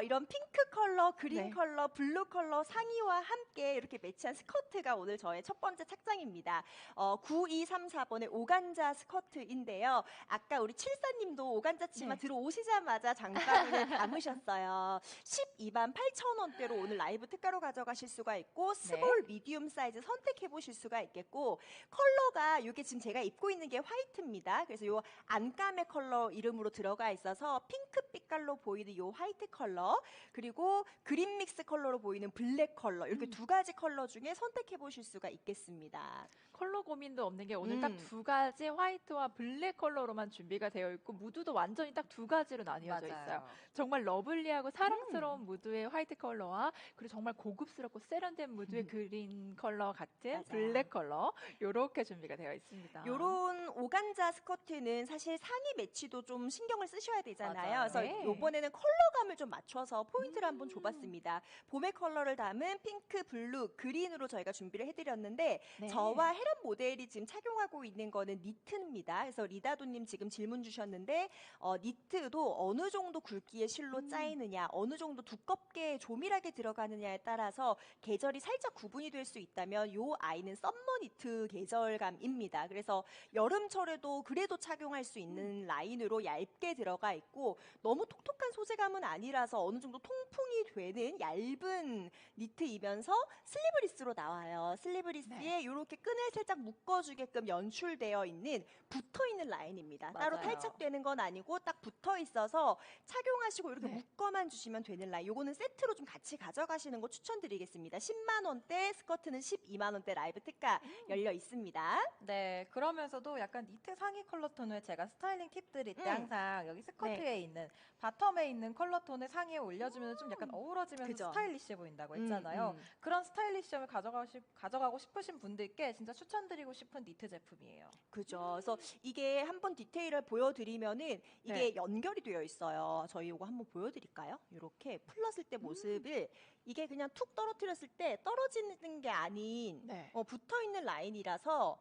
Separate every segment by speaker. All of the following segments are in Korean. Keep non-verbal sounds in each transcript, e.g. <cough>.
Speaker 1: 어, 이런 핑크 컬러, 그린
Speaker 2: 네.
Speaker 1: 컬러, 블루 컬러 상의와 함께 이렇게 매치한 스커트가 오늘 저의 첫 번째 착장입니다. 어, 9234번의 오간자 스커트인데요. 아까 우리 칠사님도 오간자 치마
Speaker 2: 네.
Speaker 1: 들어오시자마자 장바구니에 <laughs> 담으셨어요. 12만 8천 원대로 오늘 라이브 특가로 가져가실 수가 있고 스몰, 미디움 사이즈 선택해 보실 수가 있겠고 컬러가 이게 지금 제가 입고 있는 게 화이트입니다. 그래서 요 안감의 컬러 이름으로 들어가 있어서 핑크 빛깔로 보이는 요 화이트 컬러 그리고 그린 믹스 컬러로 보이는 블랙 컬러 이렇게 두 가지 컬러 중에 선택해 보실 수가 있겠습니다.
Speaker 2: 컬러 고민도 없는 게 오늘
Speaker 1: 음.
Speaker 2: 딱두 가지 화이트와 블랙 컬러로만 준비가 되어 있고 무드도 완전히 딱 두 가지로 나뉘어져
Speaker 3: 맞아요.
Speaker 2: 있어요. 정말 러블리하고
Speaker 1: 음.
Speaker 2: 사랑스러운 무드의 화이트 컬러와 그리고 정말 고급스럽고 세련된 무드의 그린 컬러 같은
Speaker 1: 음. 맞아요.
Speaker 2: 블랙 컬러 이렇게 준비가 되어 있습니다.
Speaker 1: 요런 오간자 스커트는 사실 상의 매치도 좀 신경을 쓰셔야 되잖아요.
Speaker 3: 맞아요.
Speaker 1: 그래서
Speaker 2: 네.
Speaker 1: 요번에는 컬러감을 좀 맞춰서 포인트를 한번
Speaker 2: 음.
Speaker 1: 줘봤습니다. 봄의 컬러를 담은 핑크, 블루, 그린으로 저희가 준비를 해드렸는데
Speaker 2: 네.
Speaker 1: 저와 헤런 모델이 지금 착용하고 있는 거는 니트입니다. 그래서 리다도님 지금 질문 주셨는데 어, 니트도 어느 정도 굵기의 실로
Speaker 2: 음.
Speaker 1: 짜이느냐, 어느 정도 두껍게 조밀하게 들어가느냐에 따라서 계절이 살짝 구분이 될 수 있다면 요 아이는 썸머 니트 계절감입니다. 그래서 여름철에도 그래도 착용할 수
Speaker 2: 음.
Speaker 1: 있는 라인으로 얇게 들어가 있고 너무 톡톡한 소재감은 아니라서 어느 정도 통풍이 되는 얇은 니트이면서 슬리브리스로 나와요. 슬리브리스에
Speaker 2: 네.
Speaker 1: 이렇게 끈을 살짝 묶어주게끔 연출되어 있는 붙어 있는 라인입니다. 따로
Speaker 3: 맞아요.
Speaker 1: 탈착되는 건 아니고 딱 붙어 있어서 착용하시고 이렇게
Speaker 2: 네.
Speaker 1: 묶어만 주시면 되는 라인. 요거는 세트로 좀 같이 가져가시는 거 추천드리겠습니다. 10만 원대 스커트는 12만 원대 라이브 특가
Speaker 2: 음.
Speaker 1: 열려 있습니다.
Speaker 3: 네, 그러면서도 약간 니트 상의 컬러 톤을 제가 스타일링 팁 드릴 때
Speaker 1: 음.
Speaker 3: 항상 여기 스커트에
Speaker 1: 네.
Speaker 3: 있는 바텀에 있는 컬러 톤을 상의에 올려주면 좀 약간 어우러지면서
Speaker 1: 그죠.
Speaker 3: 스타일리시해 보인다고
Speaker 1: 음,
Speaker 3: 했잖아요.
Speaker 1: 음.
Speaker 3: 그런 스타일리시함을 가져가고, 싶, 가져가고 싶으신 분들께 진짜 추천드리고 싶은 니트 제품이에요.
Speaker 1: 그죠. 그래서 이게 한번 디테일을 보여드리면은 이게
Speaker 2: 네.
Speaker 1: 연결이 되어 있어요. 저희 이거 한번 보여드릴까요? 이렇게 풀렀을 때 모습을 이게 그냥 툭 떨어뜨렸을 때 떨어지는 게 아닌
Speaker 2: 네.
Speaker 1: 어, 붙어 있는 라인이라서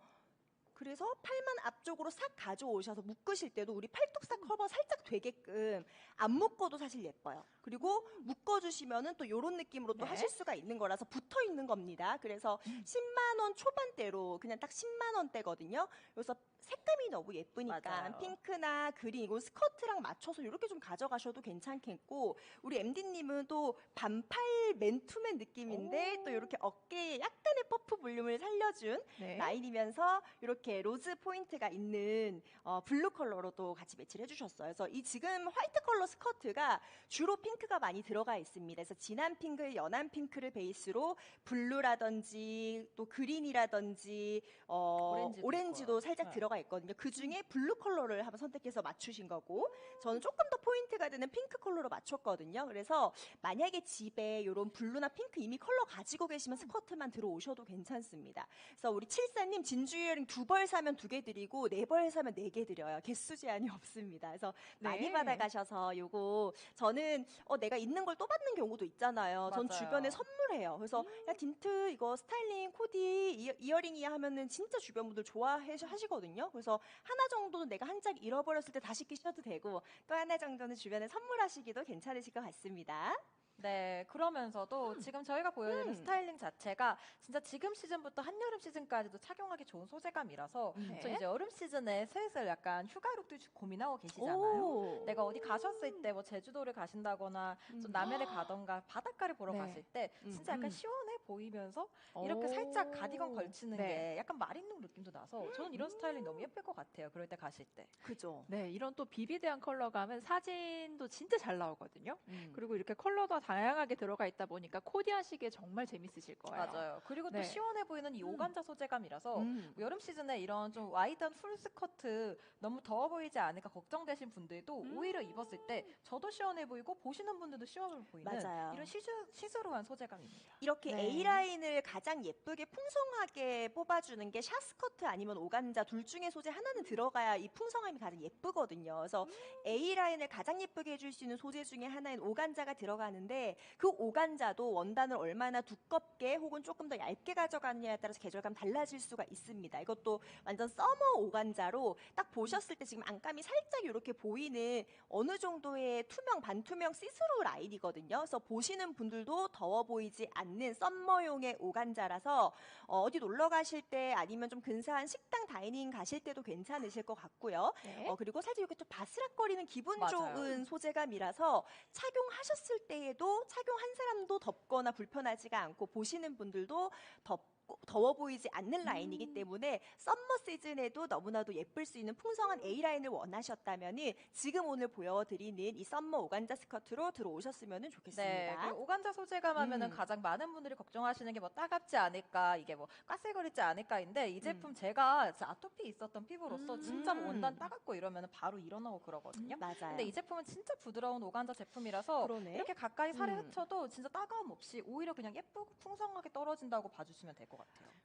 Speaker 1: 그래서 팔만 앞쪽으로 싹 가져오셔서 묶으실 때도 우리 팔뚝살 커버 살짝 되게끔 안 묶어도 사실 예뻐요. 그리고 묶어주시면은 또 이런 느낌으로 또
Speaker 2: 네.
Speaker 1: 하실 수가 있는 거라서 붙어 있는 겁니다. 그래서 10만 원 초반대로 그냥 딱 10만 원대거든요. 그래서 색감이 너무 예쁘니까
Speaker 3: 맞아요.
Speaker 1: 핑크나 그린 이거 스커트랑 맞춰서 이렇게 좀 가져가셔도 괜찮겠고 우리 MD님은 또 반팔 맨투맨 느낌인데 또 이렇게 어깨에 약간의 퍼프 볼륨을 살려준
Speaker 2: 네.
Speaker 1: 라인이면서 이렇게 로즈 포인트가 있는 어, 블루 컬러로도 같이 매치를 해주셨어요. 그래서 이 지금 화이트 컬러 스커트가 주로 핑크가 많이 들어가 있습니다. 그래서 진한 핑크, 연한 핑크를 베이스로 블루라든지 또 그린이라든지 어,
Speaker 3: 오렌지도
Speaker 1: 오렌지도. 살짝
Speaker 3: 네.
Speaker 1: 들어가 있거든요. 그 중에 블루 컬러를 한번 선택해서 맞추신 거고 저는 조금 더 포인트가 되는 핑크 컬러로 맞췄거든요. 그래서 만약에 집에 이런 블루나 핑크 이미 컬러 가지고 계시면 스커트만 들어오셔도 괜찮습니다. 그래서 우리 칠사님 진주 이어링 두 벌 사면 두 개 드리고 네 벌 사면 네 개 드려요. 개수 제한이 <laughs> 없습니다. 그래서 많이
Speaker 2: 네.
Speaker 1: 받아가셔서 요거 저는 어 내가 있는 걸 또 받는 경우도 있잖아요. 전
Speaker 3: 맞아요.
Speaker 1: 주변에 선물해요. 그래서 야 딘트 이거 스타일링 코디 이어, 이어링이야 하면은 진짜 주변 분들 좋아해 하시거든요. 그래서 하나 정도는 내가 한 짝 잃어버렸을 때 다시 끼셔도 되고 또 하나 정도는 주변에 선물하시기도 괜찮으실 것 같습니다.
Speaker 3: 네, 그러면서도 지금 저희가 보여드리는
Speaker 1: 음.
Speaker 3: 스타일링 자체가 진짜 지금 시즌부터 한여름 시즌까지도 착용하기 좋은 소재감이라서
Speaker 2: 네.
Speaker 3: 저 이제 여름 시즌에 슬슬 약간 휴가룩도 고민하고 계시잖아요.
Speaker 1: 오.
Speaker 3: 내가 어디 가셨을 때 뭐 제주도를 가신다거나 좀 남해를 가던가 바닷가를 보러
Speaker 2: 네.
Speaker 3: 갔을 때 진짜
Speaker 1: 음.
Speaker 3: 약간 시원해 보이면서 이렇게
Speaker 2: 오.
Speaker 3: 살짝 가디건 걸치는
Speaker 2: 네.
Speaker 3: 게 약간 마린룩 느낌도 나서 저는 이런 스타일링 너무 예쁠 것 같아요. 그럴 때 가실 때.
Speaker 1: 그죠.
Speaker 2: 네, 이런 또 비비드한 컬러감은 사진도 진짜 잘 나오거든요.
Speaker 1: 음.
Speaker 2: 그리고 이렇게 컬러도 다양하게 들어가 있다 보니까 코디하시기에 정말 재밌으실 거예요.
Speaker 3: 맞아요. 그리고
Speaker 2: 네.
Speaker 3: 또 시원해 보이는 이 오간자 소재감이라서
Speaker 1: 음.
Speaker 3: 뭐 여름 시즌에 이런 좀 와이드한 풀 스커트 너무 더워 보이지 않을까 걱정되신 분들도
Speaker 1: 음.
Speaker 3: 오히려 입었을 때 저도 시원해 보이고 보시는 분들도 시원해 보이는
Speaker 1: 맞아요.
Speaker 3: 이런 시스, 시스루한 소재감입니다.
Speaker 1: 이렇게
Speaker 2: 네.
Speaker 1: A 라인을 가장 예쁘게 풍성하게 뽑아주는 게 샤스커트 아니면 오간자 둘 중에 소재 하나는 들어가야 이 풍성함이 가장 예쁘거든요. 그래서 A 라인을 가장 예쁘게 해줄 수 있는 소재 중에 하나인 오간자가 들어가는데 그 오간자도 원단을 얼마나 두껍게 혹은 조금 더 얇게 가져가느냐에 따라서 계절감 달라질 수가 있습니다. 이것도 완전 서머 오간자로 딱 보셨을 때 지금 안감이 살짝 이렇게 보이는 어느 정도의 투명 반투명 시스루 라인이거든요. 그래서 보시는 분들도 더워 보이지 않는 썸머 용의 오간자라서 어, 디 놀러 가실 때 아니면 좀 근사한 식당 다이닝 가실 때도 괜찮으실 것 같고요.
Speaker 2: 네.
Speaker 1: 어, 그리고 살짝 이렇게 좀 바스락거리는 기분
Speaker 3: 맞아요.
Speaker 1: 좋은 소재감이라서 착용하셨을 때에도 착용한 사람도 덥거나 불편하지가 않고 보시는 분들도 덥고 더워 보이지 않는 라인이기
Speaker 3: 음.
Speaker 1: 때문에 썸머 시즌에도 너무나도 예쁠 수 있는 풍성한 A 라인을 원하셨다면은 지금 오늘 보여드리는 이 썸머 오간자 스커트로 들어오셨으면
Speaker 3: 네,
Speaker 1: 좋겠습니다.
Speaker 3: 그리고 오간자 소재감 하면은
Speaker 1: 음.
Speaker 3: 가장 많은 분들이 걱정하시는 게 뭐 따갑지 않을까, 이게 뭐 까슬거리지 않을까인데
Speaker 1: 음.
Speaker 3: 이 제품 제가 진짜 아토피 있었던 피부로서
Speaker 2: 음.
Speaker 3: 진짜 뭐 원단 따갑고 이러면은 바로 일어나고 그러거든요.
Speaker 1: 맞아요.
Speaker 3: 근데 이 제품은 진짜 부드러운 오간자 제품이라서
Speaker 1: 그러네.
Speaker 3: 이렇게 가까이 살에
Speaker 1: 음.
Speaker 3: 스쳐도 진짜 따가움 없이 오히려 그냥 예쁘고 풍성하게 떨어진다고 봐주시면 될 것 같아요.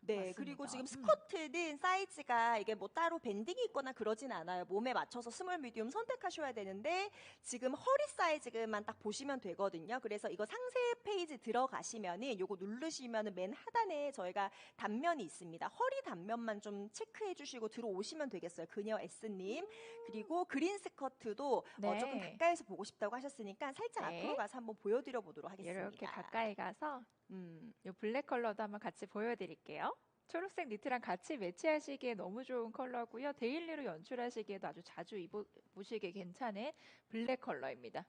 Speaker 1: 네,
Speaker 2: 맞습니다.
Speaker 1: 그리고 지금
Speaker 2: 음.
Speaker 1: 스커트는 사이즈가 이게 뭐 따로 밴딩이 있거나 그러진 않아요. 몸에 맞춰서 스몰, 미디움 선택하셔야 되는데 지금 허리 사이즈만 딱 보시면 되거든요. 그래서 이거 상세 페이지 들어가시면은 요거 누르시면은 맨 하단에 저희가 단면이 있습니다. 허리 단면만 좀 체크해 주시고 들어오시면 되겠어요. 그녀 S님. 그리고 그린 스커트도 어,
Speaker 2: 네.
Speaker 1: 조금 가까이서 보고 싶다고 하셨으니까 살짝
Speaker 2: 네.
Speaker 1: 앞으로 가서 한번 보여드려 보도록 하겠습니다.
Speaker 2: 이렇게 가까이 가서
Speaker 1: 음.
Speaker 2: 이 블랙 컬러도 한번 같이 보여드릴게요. 초록색 니트랑 같이 매치하시기에 너무 좋은 컬러고요. 데일리로 연출하시기에도 아주 자주 입어보시기에 괜찮은 블랙 컬러입니다.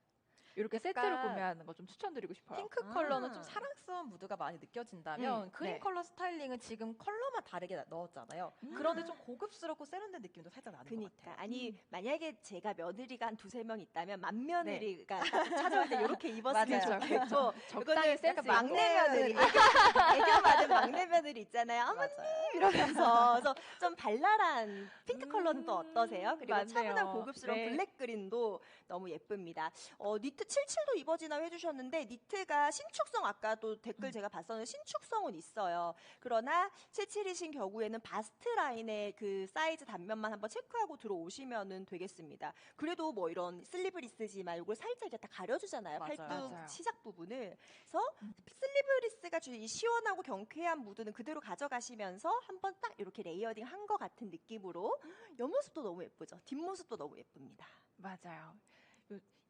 Speaker 2: 이렇게 세트로 구매하는 거 좀 추천드리고 싶어요.
Speaker 3: 핑크
Speaker 1: 아.
Speaker 3: 컬러는 좀 사랑스러운 무드가 많이 느껴진다면
Speaker 2: 음,
Speaker 3: 그린
Speaker 2: 네.
Speaker 3: 컬러 스타일링은 지금 컬러만 다르게 나- 넣었잖아요.
Speaker 2: 음.
Speaker 3: 그런데 좀 고급스럽고 세련된 느낌도 살짝 나는 것
Speaker 1: 그니까
Speaker 3: 같아요.
Speaker 1: 아니
Speaker 2: 음.
Speaker 1: 만약에 제가 며느리가 한 두세 명 있다면
Speaker 2: 네.
Speaker 1: 맘며느리가 찾아올 때 이렇게 입었으면
Speaker 3: 맞아요.
Speaker 1: 좋겠고 <laughs>
Speaker 2: 적당히 센스
Speaker 1: 약간 막내. 며느리 <laughs> 애교, 많은 막내 며느리 있잖아요 어머니
Speaker 3: 맞아요.
Speaker 1: 이러면서 그래서 좀 발랄한 핑크 컬러는 또
Speaker 2: 음,
Speaker 1: 어떠세요? 그리고
Speaker 2: 맞네요.
Speaker 1: 차분한 고급스러운
Speaker 2: 네.
Speaker 1: 블랙 그린도 너무 예쁩니다. 어, 니트 77도 입어지나요 해주셨는데 니트가 신축성 아까도
Speaker 2: 음.
Speaker 1: 댓글 제가 봤었는데 신축성은 있어요. 그러나 77이신 경우에는 바스트 라인의 그 사이즈 단면만 한번 체크하고 들어오시면 되겠습니다. 그래도 뭐 이런 슬리브리스지만 이걸 살짝 이렇게 다 가려주잖아요.
Speaker 3: 맞아요.
Speaker 1: 팔뚝
Speaker 2: 맞아요.
Speaker 1: 시작 부분을. 그래서 슬리브리스가 주는 이 시원하고 경쾌한 무드는 그대로 가져가시면서 한번 딱 이렇게 레이어딩 한 것 같은 느낌으로 옆모습도 너무 예쁘죠. 뒷모습도 너무 예쁩니다.
Speaker 2: 맞아요.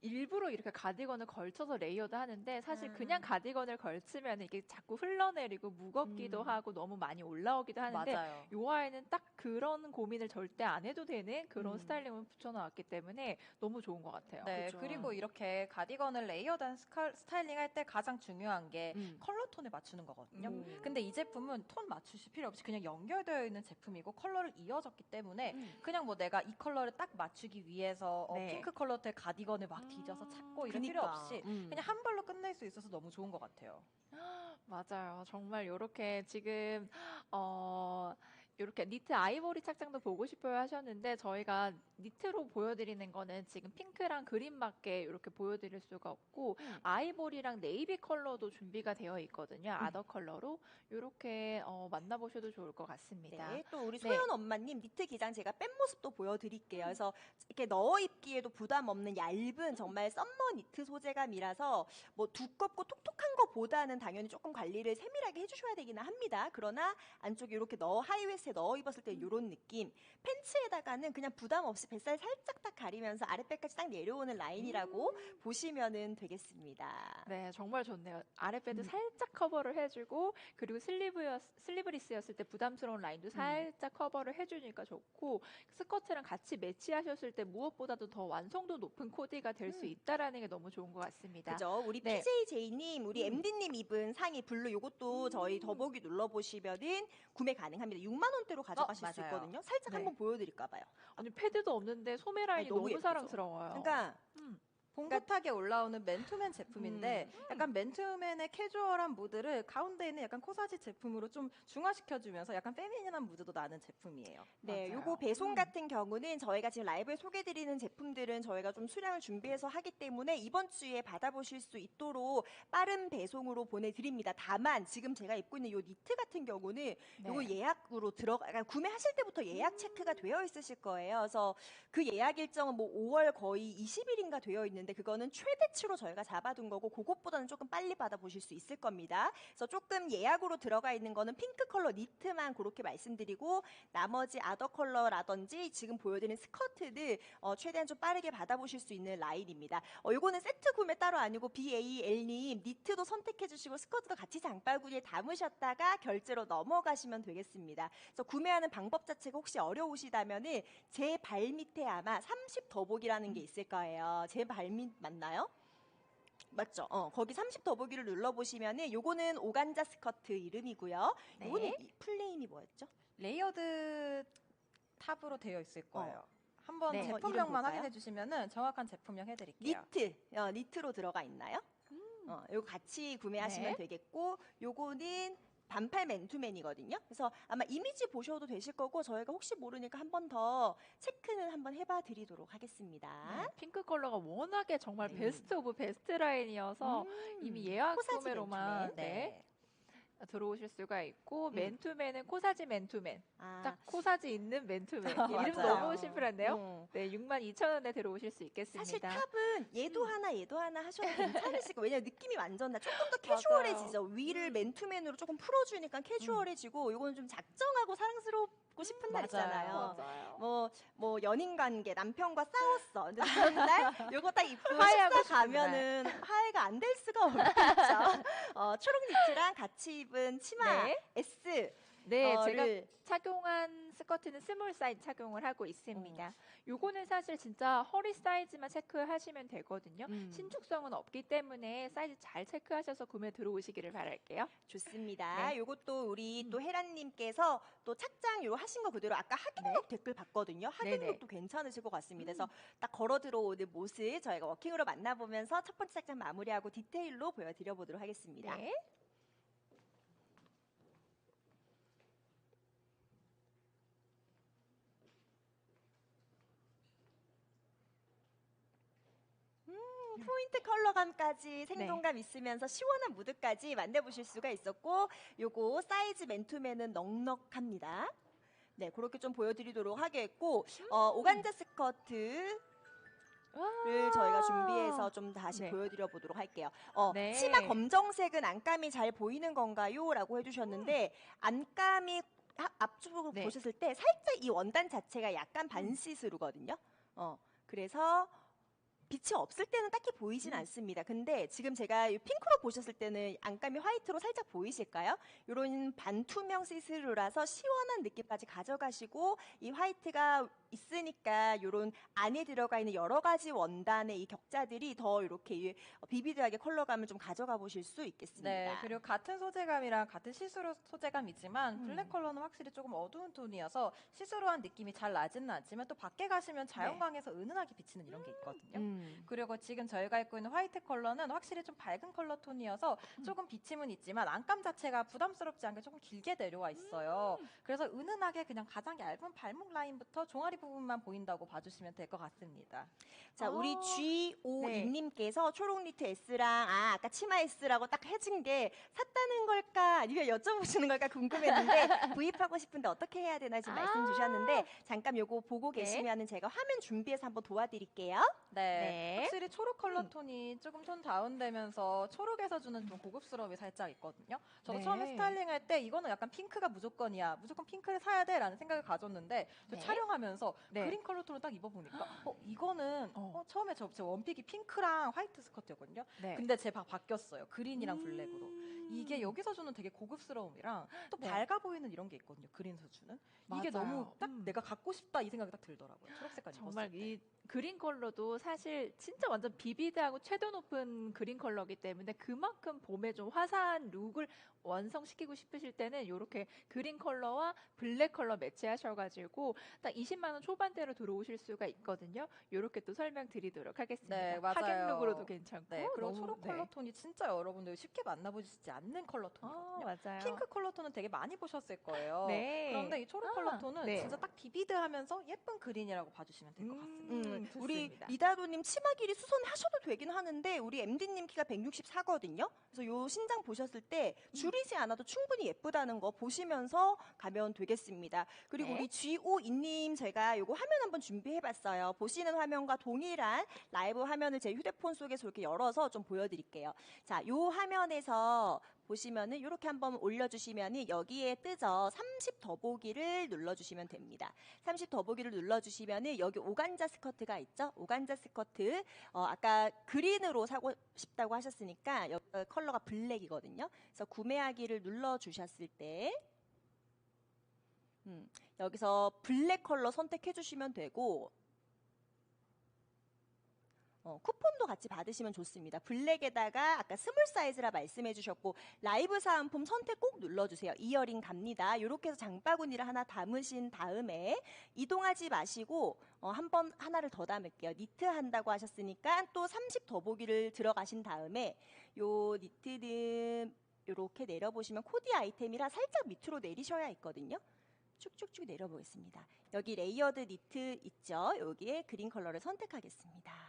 Speaker 2: 요- 일부러 이렇게 가디건을 걸쳐서 레이어드 하는데 사실
Speaker 1: 음.
Speaker 2: 그냥 가디건을 걸치면 이게 자꾸 흘러내리고 무겁기도
Speaker 1: 음.
Speaker 2: 하고 너무 많이 올라오기도 하는데
Speaker 3: 맞아요.
Speaker 2: 요 아이는 딱 그런 고민을 절대 안 해도 되는 그런
Speaker 1: 음.
Speaker 2: 스타일링을 붙여놨기 때문에 너무 좋은 것 같아요.
Speaker 3: 네,
Speaker 1: 그죠.
Speaker 3: 그리고 이렇게 가디건을 레이어드한 스타일링 할 때 가장 중요한 게
Speaker 1: 음.
Speaker 3: 컬러 톤을 맞추는 거거든요.
Speaker 2: 음.
Speaker 3: 근데 이 제품은 톤 맞추실 필요 없이 그냥 연결되어 있는 제품이고 컬러를 이어졌기 때문에
Speaker 1: 음.
Speaker 3: 그냥 뭐 내가 이 컬러를 딱 맞추기 위해서 어,
Speaker 1: 네.
Speaker 3: 핑크 컬러 때 가디건을 막 뒤져서
Speaker 2: 음,
Speaker 3: 찾고 이럴 필요
Speaker 1: 그니까.
Speaker 3: 없이
Speaker 1: 음.
Speaker 3: 그냥 한 벌로 끝낼 수 있어서 너무 좋은 것 같아요. <gasps>
Speaker 2: 맞아요. 정말 이렇게 지금 어 이렇게 니트 아이보리 착장도 보고 싶어요 하셨는데 저희가 니트로 보여드리는 거는 지금 핑크랑 그린밖에 이렇게 보여드릴 수가 없고
Speaker 1: 음.
Speaker 2: 아이보리랑 네이비 컬러도 준비가 되어 있거든요. 아더 컬러로 이렇게 어, 만나보셔도 좋을 것 같습니다.
Speaker 1: 네, 또 우리
Speaker 2: 네.
Speaker 1: 소연 엄마님 니트 기장 제가 뺀 모습도 보여드릴게요. 그래서 이렇게 넣어 입기에도 부담 없는 얇은 정말 썸머 니트 소재감이라서 뭐 두껍고 톡톡한 것보다는 당연히 조금 관리를 세밀하게 해주셔야 되기는 합니다. 그러나 안쪽에 이렇게 넣어 하이웨스트에 넣어 입었을 때 이런 느낌. 팬츠에다가는 그냥 부담 없이 뱃살 살짝 딱 가리면서 아랫배까지 딱 내려오는 라인이라고 보시면은 되겠습니다.
Speaker 2: 네, 정말 좋네요. 아랫배도
Speaker 1: 음.
Speaker 2: 살짝 커버를 해주고 그리고 슬리브였, 슬리브리스였을 때 부담스러운 라인도 살짝 커버를 해주니까 좋고 스커트랑 같이 매치하셨을 때 무엇보다도 더 완성도 높은 코디가 될수
Speaker 1: 음.
Speaker 2: 있다라는 게 너무 좋은 것 같습니다.
Speaker 1: 그죠? 우리
Speaker 2: 네.
Speaker 1: PJJ님, 우리 MD님 입은 상의 블루 요것도 저희 더보기 눌러보시면은 구매 가능합니다. 6만 원대로 가져가실 수
Speaker 3: 맞아요.
Speaker 1: 있거든요. 살짝
Speaker 2: 네.
Speaker 1: 한번 보여드릴까 봐요.
Speaker 2: 아니 패드도 없는데 소매 라인이
Speaker 1: 너무
Speaker 2: 너무,
Speaker 1: 예쁘죠?
Speaker 2: 사랑스러워요.
Speaker 1: 그러니까
Speaker 2: 음.
Speaker 3: 봉긋하게 올라오는 맨투맨 제품인데 약간 맨투맨의 캐주얼한 무드를 가운데 있는 약간 코사지 제품으로 좀 중화시켜주면서 약간 페미닌한 무드도 나는 제품이에요.
Speaker 1: 네,
Speaker 3: 맞아요.
Speaker 1: 요거 배송
Speaker 3: 음.
Speaker 1: 같은 경우는 저희가 지금 라이브에 소개드리는 제품들은 저희가 좀 수량을 준비해서 하기 때문에 이번 주에 받아보실 수 있도록 빠른 배송으로 보내드립니다. 다만 지금 제가 입고 있는 요 니트 같은 경우는 요거
Speaker 2: 네.
Speaker 1: 예약으로 들어가 그러니까 구매하실 때부터 예약 체크가 되어 있으실 거예요. 그래서 그 예약 일정은 뭐 5월 거의 20일인가 되어 있는 데 그거는 최대치로 저희가 잡아둔 거고 그것보다는 조금 빨리 받아보실 수 있을 겁니다. 그래서 조금 예약으로 들어가 있는 거는 핑크 컬러 니트만 그렇게 말씀드리고 나머지 아더 컬러라든지 지금 보여드리는 스커트들 어, 최대한 좀 빠르게 받아보실 수 있는 라인입니다. 어, 요거는 세트 구매 따로 아니고 BAL님 니트도 선택해 주시고 스커트도 같이 장바구니에 담으셨다가 결제로 넘어가시면 되겠습니다. 그래서 구매하는 방법 자체가 혹시 어려우시다면은 제발 밑에 아마 30 더보기라는 게 있을 거예요. 제 발 밑 맞나요? 맞죠? 어, 거기 30 더보기를 눌러보시면은 요거는 오간자 스커트 이름이고요.
Speaker 2: 네.
Speaker 1: 요거는 이 플레임이 뭐였죠?
Speaker 3: 레이어드 탑으로 되어 있을 거예요. 한번
Speaker 2: 네.
Speaker 1: 어,
Speaker 3: 제품명만
Speaker 1: 볼까요?
Speaker 3: 확인해 주시면은 정확한 제품명 해드릴게요.
Speaker 1: 니트, 어, 니트로 들어가 있나요? 어, 요거 같이 구매하시면
Speaker 2: 네.
Speaker 1: 되겠고, 요거는 반팔 맨투맨이거든요. 그래서 아마 이미지 보셔도 되실 거고, 저희가 혹시 모르니까 한 번 더 체크는 한번 해봐 드리도록 하겠습니다.
Speaker 2: 네, 핑크 컬러가 워낙에 정말
Speaker 1: 네.
Speaker 2: 베스트 오브 베스트 라인이어서
Speaker 1: 음,
Speaker 2: 이미 예약 구매로만
Speaker 1: 맨투맨.
Speaker 2: 네, 들어오실 수가 있고
Speaker 1: 음.
Speaker 2: 맨투맨은 코사지 맨투맨
Speaker 1: 아,
Speaker 2: 딱 코사지 있는 맨투맨 <laughs> 이름. 너무 심플한데요?
Speaker 1: 음.
Speaker 2: 네, 62,000원에 들어오실 수 있겠습니다.
Speaker 1: 사실 탑은 얘도
Speaker 2: 음.
Speaker 1: 하나 얘도 하나 하셔도 괜찮으실 거예요. 왜냐면 느낌이 완전 나 조금 더 캐주얼해지죠. 위를
Speaker 2: 음.
Speaker 1: 맨투맨으로 조금 풀어주니까 캐주얼해지고 이거는 좀 작정하고 사랑스럽고 싶은 날. 있잖아요.
Speaker 2: 맞아요.
Speaker 1: 뭐, 뭐, 연인 관계, 남편과 싸웠어. 근데 다음날 요거 딱 입고 <laughs>
Speaker 2: 화해하고
Speaker 1: 가면은 화해가 안 될 수가 없겠죠. <laughs> 어, 초록 니트랑 같이 입은 치마
Speaker 2: 네.
Speaker 1: S.
Speaker 2: 네,
Speaker 1: 어,
Speaker 2: 제가
Speaker 1: 를
Speaker 2: 착용한 스커트는 스몰 사이즈 착용을 하고 있습니다.
Speaker 1: 음.
Speaker 2: 요거는 사실 진짜 허리 사이즈만 체크하시면 되거든요.
Speaker 1: 음.
Speaker 2: 신축성은 없기 때문에 사이즈 잘 체크하셔서 구매 들어오시기를 바랄게요.
Speaker 1: 좋습니다.
Speaker 2: 네.
Speaker 1: 요것도 우리
Speaker 2: 음.
Speaker 1: 또 혜란님께서 또 착장 요 하신 거 그대로 아까 하객룩 댓글 봤거든요. 하객룩도 괜찮으실 것 같습니다. 그래서 딱 걸어 들어오는 모습 저희가 워킹으로 만나보면서 첫 번째 착장 마무리하고 디테일로 보여드려 보도록 하겠습니다.
Speaker 2: 네.
Speaker 1: 포인트 컬러감까지 생동감 있으면서 시원한 무드까지 만나보실 수가 있었고 요거 사이즈 맨투맨은 넉넉합니다. 네, 그렇게 좀 보여드리도록 하겠고 어, 오간자 스커트 를 저희가 준비해서 좀 다시
Speaker 2: 네.
Speaker 1: 보여드려 보도록 할게요. 어,
Speaker 2: 네.
Speaker 1: 치마 검정색은 안감이 잘 보이는 건가요? 라고 해주셨는데 안감이 하- 앞쪽으로
Speaker 2: 네.
Speaker 1: 보셨을 때 살짝 이 원단 자체가 약간 반시스루거든요. 어, 그래서 빛이 없을 때는 딱히 보이진
Speaker 2: 음.
Speaker 1: 않습니다. 근데 지금 제가 이 핑크로 보셨을 때는 안감이 화이트로 살짝 보이실까요? 이런 반투명 시스루라서 시원한 느낌까지 가져가시고 이 화이트가 있으니까 이런 안에 들어가 있는 여러 가지 원단의 이 격자들이 더 이렇게 이 비비드하게 컬러감을 좀 가져가 보실 수 있겠습니다.
Speaker 3: 네, 그리고 같은 소재감이랑 같은 시스루 소재감이지만
Speaker 1: 음.
Speaker 3: 블랙 컬러는 확실히 조금 어두운 톤이어서 시스루한 느낌이 잘 나지는 않지만 또 밖에 가시면 자연광에서 은은하게 비치는 이런 게 있거든요.
Speaker 1: 음.
Speaker 3: 그리고 지금 저희가 입고 있는 화이트 컬러는 확실히 좀 밝은 컬러 톤이어서
Speaker 1: 음.
Speaker 3: 조금 비침은 있지만 안감 자체가 부담스럽지 않게 조금 길게 내려와 있어요.
Speaker 1: 음.
Speaker 3: 그래서 은은하게 그냥 가장 얇은 발목 라인부터 종아리 부분만 보인다고 봐주시면 될 것 같습니다.
Speaker 1: 자, 우리
Speaker 2: 어,
Speaker 1: G52님께서 초록 니트 S랑 아, 아까 치마 S라고 딱 해준 게 샀다는 걸까 아니면 여쭤보시는 걸까 궁금했는데 <laughs> 구입하고 싶은데 어떻게 해야 되나 지금 말씀
Speaker 2: 아.
Speaker 1: 주셨는데 잠깐 요거 보고
Speaker 2: 네.
Speaker 1: 계시면은 제가 화면 준비해서 한번 도와드릴게요.
Speaker 3: 네.
Speaker 2: 네.
Speaker 3: 확실히 초록 컬러
Speaker 1: 음.
Speaker 3: 톤이 조금 톤 다운되면서 초록에서 주는 좀 고급스러움이 살짝 있거든요. 저도
Speaker 2: 네.
Speaker 3: 처음에 스타일링 할 때 이거는 약간 핑크가 무조건이야. 무조건 핑크를 사야 돼 라는 생각을 가졌는데 저
Speaker 2: 네.
Speaker 3: 촬영하면서
Speaker 2: 네.
Speaker 3: 그린 컬러 톤을 딱 입어보니까 어, 이거는
Speaker 2: 어.
Speaker 3: 어, 처음에 저, 제 원픽이 핑크랑 화이트 스커트였거든요.
Speaker 2: 네.
Speaker 3: 근데 제 바, 바뀌었어요. 그린이랑 블랙으로.
Speaker 2: 음.
Speaker 3: 이게 여기서 주는 되게 고급스러움이랑 또
Speaker 2: 네.
Speaker 3: 밝아 보이는 이런 게 있거든요. 그린에서 주는. 이게
Speaker 2: 맞아요.
Speaker 3: 너무 딱
Speaker 2: 음.
Speaker 3: 내가 갖고 싶다 이 생각이 딱 들더라고요. 초록 색깔
Speaker 2: 정말
Speaker 3: 입었을 때.
Speaker 2: 이 그린 컬러도 사실 진짜 완전 비비드하고 채도 높은 그린 컬러기 때문에 그만큼 봄에 좀 화사한 룩을 완성시키고 싶으실 때는 이렇게 그린 컬러와 블랙 컬러 매치하셔가지고 딱 20만 원 초반대로 들어오실 수가 있거든요. 이렇게 또 설명드리도록 하겠습니다.
Speaker 3: 네, 맞아요.
Speaker 2: 하객 룩으로도 괜찮고.
Speaker 3: 네, 그리고
Speaker 2: 너무-
Speaker 3: 초록
Speaker 2: 네.
Speaker 3: 컬러 톤이 진짜 여러분들 쉽게 만나보시지 않는 컬러
Speaker 2: 아,
Speaker 3: 톤이거든요.
Speaker 2: 맞아요.
Speaker 3: 핑크 컬러 톤은 되게 많이 보셨을 거예요.
Speaker 2: 네.
Speaker 3: 그런데 이 초록
Speaker 2: 아,
Speaker 3: 컬러 톤은
Speaker 2: 네.
Speaker 3: 진짜 딱 비비드하면서 예쁜 그린이라고 봐주시면 될 것 같습니다.
Speaker 1: 음, 우리
Speaker 2: 좋습니다.
Speaker 1: 미다도님 치마 길이 수선하셔도 되긴 하는데 우리 MD님 키가 164거든요. 그래서 요 신장 보셨을 때 줄이지 않아도 충분히 예쁘다는 거 보시면서 가면 되겠습니다. 그리고
Speaker 2: 네.
Speaker 1: 우리 G52님 제가 요거 화면 한번 준비해봤어요. 보시는 화면과 동일한 라이브 화면을 제 휴대폰 속에서 이렇게 열어서 좀 보여드릴게요. 자, 요 화면에서 보시면은 이렇게 한번 올려주시면은 여기에 뜨죠. 30 더보기를 눌러주시면 됩니다. 30 더보기를 눌러주시면은 여기 오간자 스커트가 있죠. 오간자 스커트 어, 아까 그린으로 사고 싶다고 하셨으니까 여기 컬러가 블랙이거든요. 그래서 구매하기를 눌러주셨을 때 음, 여기서 블랙 컬러 선택해 주시면 되고 어, 쿠폰도 같이 받으시면 좋습니다. 블랙에다가 아까 스몰 사이즈라 말씀해 주셨고 라이브 사은품 선택 꼭 눌러주세요. 이어링 갑니다. 이렇게 해서 장바구니를 하나 담으신 다음에 이동하지 마시고 어, 한 번 하나를 더 담을게요. 니트 한다고 하셨으니까 또 30 더보기를 들어가신 다음에 요 니트는 이렇게 내려보시면 코디 아이템이라 살짝 밑으로 내리셔야 있거든요. 쭉쭉쭉 내려보겠습니다. 여기 레이어드 니트 있죠? 여기에 그린 컬러를 선택하겠습니다.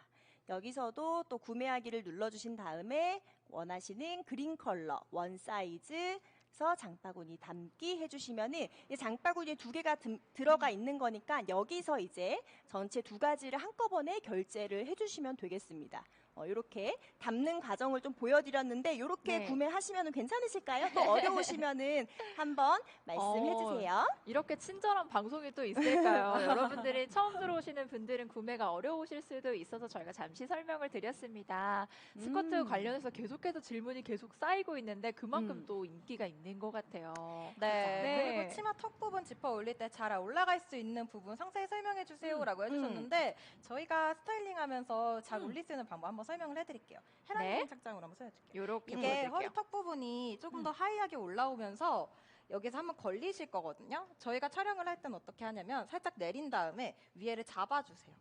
Speaker 1: 여기서도 또 구매하기를 눌러주신 다음에 원하시는 그린 컬러 원 사이즈에서 장바구니 담기 해주시면은 이 장바구니에 두 개가 듬- 들어가 있는 거니까 여기서 이제 전체 두 가지를 한꺼번에 결제를 해주시면 되겠습니다. 어, 이렇게 담는 과정을 좀 보여드렸는데 이렇게
Speaker 2: 네.
Speaker 1: 구매하시면 괜찮으실까요? 또 <laughs> 어려우시면은 한번 말씀해 주세요.
Speaker 2: 이렇게 친절한 방송이 또 있을까요? <laughs> 여러분들이 처음 들어오시는 분들은 구매가 어려우실 수도 있어서 저희가 잠시 설명을 드렸습니다. 스커트
Speaker 1: 음.
Speaker 2: 관련해서 계속해서 질문이 계속 쌓이고 있는데 그만큼
Speaker 1: 음.
Speaker 2: 또 인기가 있는 것 같아요.
Speaker 3: 네.
Speaker 2: 네.
Speaker 3: 그리고 치마 턱 부분 지퍼 올릴 때 잘 올라갈 수 있는 부분 상세히 설명해 주세요라고
Speaker 1: 음,
Speaker 3: 해주셨는데 저희가 스타일링하면서 잘
Speaker 1: 음.
Speaker 3: 올릴 수 있는 방법 한번 설명을 해드릴게요.
Speaker 2: 네.
Speaker 3: 해랑이는 착장으로 한번 써줄게요.
Speaker 2: 이렇게
Speaker 3: 이게
Speaker 2: 보여드릴게요.
Speaker 3: 허리 턱 부분이 조금
Speaker 1: 음.
Speaker 3: 더 하이하게 올라오면서 여기서 한번 걸리실 거거든요. 저희가 촬영을 할 때는 어떻게 하냐면 살짝 내린 다음에 위에를 잡아주세요.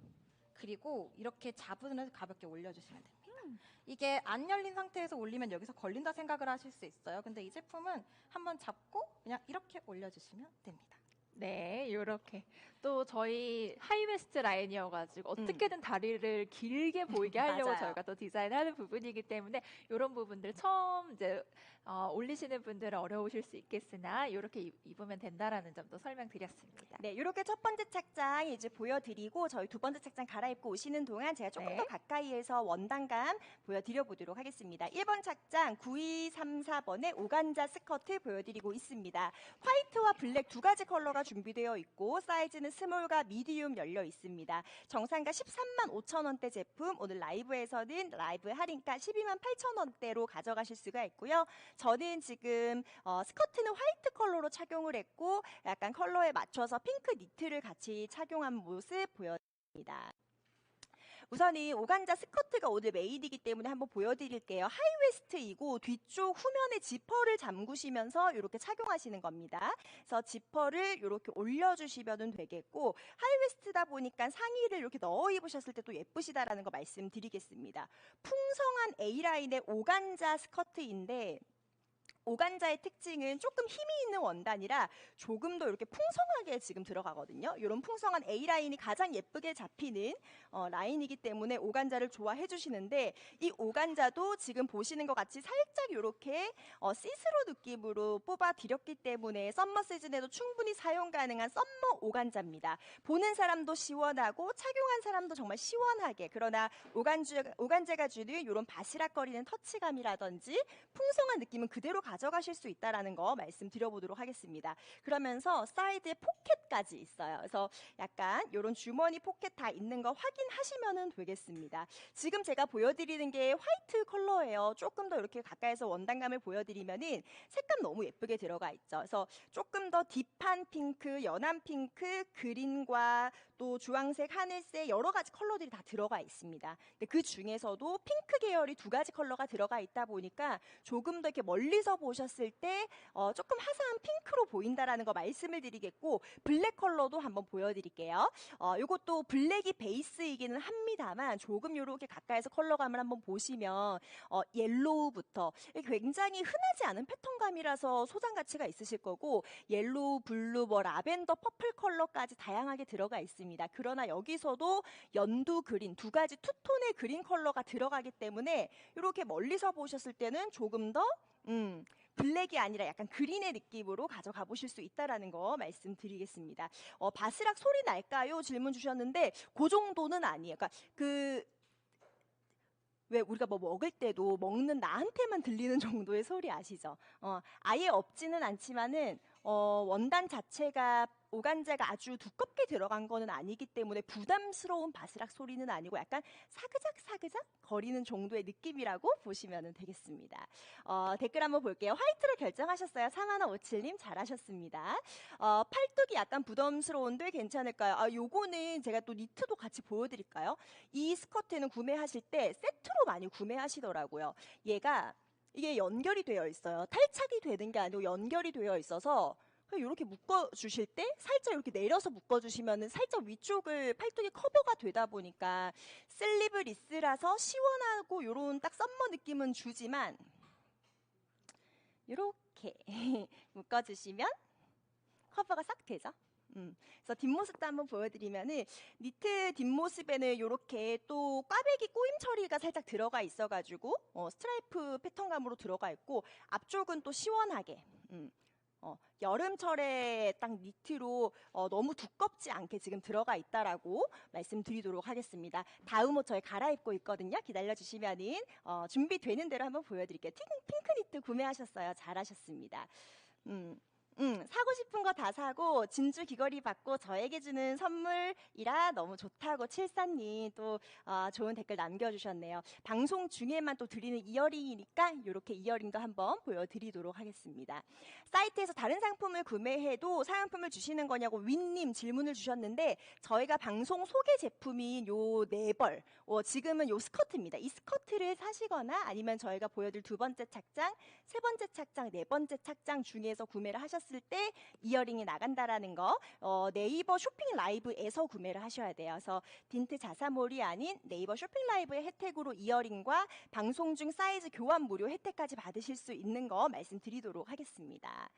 Speaker 3: 그리고 이렇게 잡으면서 가볍게 올려주시면 됩니다.
Speaker 2: 음.
Speaker 3: 이게 안 열린 상태에서 올리면 여기서 걸린다 생각을 하실 수 있어요. 근데 이 제품은 한번 잡고 그냥 이렇게 올려주시면 됩니다.
Speaker 2: 네, 이렇게 또 저희 하이웨스트 라인이어가지고 어떻게든 다리를 길게 보이게 <laughs> 하려고
Speaker 1: 맞아요.
Speaker 2: 저희가 또 디자인하는 부분이기 때문에 이런 부분들 처음 이제 어, 올리시는 분들은 어려우실 수 있겠으나 이렇게 입- 입으면 된다라는 점도 설명드렸습니다.
Speaker 1: 네, 이렇게 첫 번째 착장 이제 보여드리고 저희 두 번째 착장 갈아입고 오시는 동안 제가 조금
Speaker 2: 네.
Speaker 1: 더 가까이에서 원단감 보여드려 보도록 하겠습니다. 1번 착장 9234번의 오간자 스커트 보여드리고 있습니다. 화이트와 블랙 두 가지 컬러가 준비되어 있고 사이즈는 스몰과 미디움 열려 있습니다. 정상가 13만 5천 원대 제품 오늘 라이브에서는 라이브 할인가 12만 8천 원대로 가져가실 수가 있고요. 저는 지금 어, 스커트는 화이트 컬러로 착용을 했고 약간 컬러에 맞춰서 핑크 니트를 같이 착용한 모습 보여드립니다. 우선 이 오간자 스커트가 오늘 메인이기 때문에 한번 보여드릴게요. 하이웨스트이고 뒤쪽 후면에 지퍼를 잠그시면서 이렇게 착용하시는 겁니다. 그래서 지퍼를 이렇게 올려주시면 되겠고 하이웨스트다 보니까 상의를 이렇게 넣어 입으셨을 때 또 예쁘시다라는 거 말씀드리겠습니다. 풍성한 A라인의 오간자 스커트인데 오간자의 특징은 조금 힘이 있는 원단이라 조금 더 이렇게 풍성하게 지금 들어가거든요. 이런 풍성한 A 라인이 가장 예쁘게 잡히는 어, 라인이기 때문에 오간자를 좋아해 주시는데 이 오간자도 지금 보시는 것 같이 살짝 이렇게 어, 시스루 느낌으로 뽑아 드렸기 때문에 썸머 시즌에도 충분히 사용 가능한 썸머 오간자입니다. 보는 사람도 시원하고 착용한 사람도 정말 시원하게 그러나 오간주, 오간자가 주는 이런 바시락거리는 터치감이라든지 풍성한 느낌은 그대로 가 져가실 수 있다라는 거 말씀드려보도록 하겠습니다. 그러면서 사이드에 포켓까지 있어요. 그래서 약간 이런 주머니 포켓 다 있는 거 확인하시면 되겠습니다. 지금 제가 보여드리는 게 화이트 컬러예요. 조금 더 이렇게 가까이서 원단감을 보여드리면은 색감 너무 예쁘게 들어가 있죠. 그래서 조금 더 딥한 핑크, 연한 핑크, 그린과 또 주황색, 하늘색 여러 가지 컬러들이 다 들어가 있습니다. 근데 그 중에서도 핑크 계열이 두 가지 컬러가 들어가 있다 보니까 조금 더 이렇게 멀리서 보셨을 때 어, 조금 화사한 핑크로 보인다라는 거 말씀을 드리겠고 블랙 컬러도 한번 보여드릴게요. 어, 이것도 블랙이 베이스이기는 합니다만 조금 이렇게 가까이서 컬러감을 한번 보시면 어, 옐로우부터 굉장히 흔하지 않은 패턴감이라서 소장 가치가 있으실 거고 옐로우, 블루, 뭐 라벤더, 퍼플 컬러까지 다양하게 들어가 있습니다. 그러나 여기서도 연두 그린 두 가지 투톤의 그린 컬러가 들어가기 때문에 이렇게 멀리서 보셨을 때는 조금 더 음, 블랙이 아니라 약간 그린의 느낌으로 가져가 보실 수 있다라는 거 말씀드리겠습니다. 어, 바스락 소리 날까요? 질문 주셨는데 그 정도는 아니에요. 그러니까 그왜 우리가 뭐 먹을 때도 먹는 나한테만 들리는 <laughs> 정도의 소리 아시죠? 어, 아예 없지는 않지만은 어, 원단 자체가 오간자가 아주 두껍게 들어간 거는 아니기 때문에 부담스러운 바스락 소리는 아니고 약간 사그작 사그작 거리는 정도의 느낌이라고 보시면 되겠습니다. 어, 댓글 한번 볼게요. 화이트로 결정하셨어요. 3157님 잘하셨습니다. 어, 팔뚝이 약간 부담스러운데 괜찮을까요? 아, 요거는 제가 또 니트도 같이 보여드릴까요? 이 스커트는 구매하실 때 세트로 많이 구매하시더라고요. 얘가 이게 연결이 되어 있어요. 탈착이 되는 게 아니고 연결이 되어 있어서 이렇게 묶어 주실 때 살짝 이렇게 내려서 묶어 주시면은 살짝 위쪽을 팔뚝이 커버가 되다 보니까 슬리브리스라서 시원하고 요런 딱 썸머 느낌은 주지만 이렇게 <laughs> 묶어 주시면 커버가 싹 되죠. 음. 그래서 뒷모습도 한번 보여드리면은 니트 뒷모습에는 이렇게 또 꽈배기 꼬임 처리가 살짝 들어가 있어가지고 어, 스트라이프 패턴감으로 들어가 있고 앞쪽은 또 시원하게 음. 어, 여름철에 딱 니트로 어, 너무 두껍지 않게 지금 들어가 있다라고 말씀드리도록 하겠습니다. 다음 옷 저희 갈아입고 있거든요. 기다려주시면은 어, 준비되는 대로 한번 보여드릴게요. 핑, 핑크 니트 구매하셨어요. 잘하셨습니다. 음. 음, 사고 싶은 거 다 사고 진주 귀걸이 받고 저에게 주는 선물이라 너무 좋다고 칠사님 또 어, 좋은 댓글 남겨주셨네요. 방송 중에만 또 드리는 이어링이니까 이렇게 이어링도 한번 보여드리도록 하겠습니다. 사이트에서 다른 상품을 구매해도 사은품을 주시는 거냐고 윈님 질문을 주셨는데 저희가 방송 소개 제품인 요 네벌 어, 지금은 요 스커트입니다. 이 스커트를 사시거나 아니면 저희가 보여드릴 두 번째 착장, 세 번째 착장, 네 번째 착장 중에서 구매를 하셨을 때 이어링이 나간다라는 거 어, 네이버 쇼핑 라이브에서 구매를 하셔야 돼요. 그래서 딘트 자사몰이 아닌 네이버 쇼핑 라이브의 혜택으로 이어링과 방송 중 사이즈 교환 무료 혜택까지 받으실 수 있는 거 말씀드리도록 하겠습니다.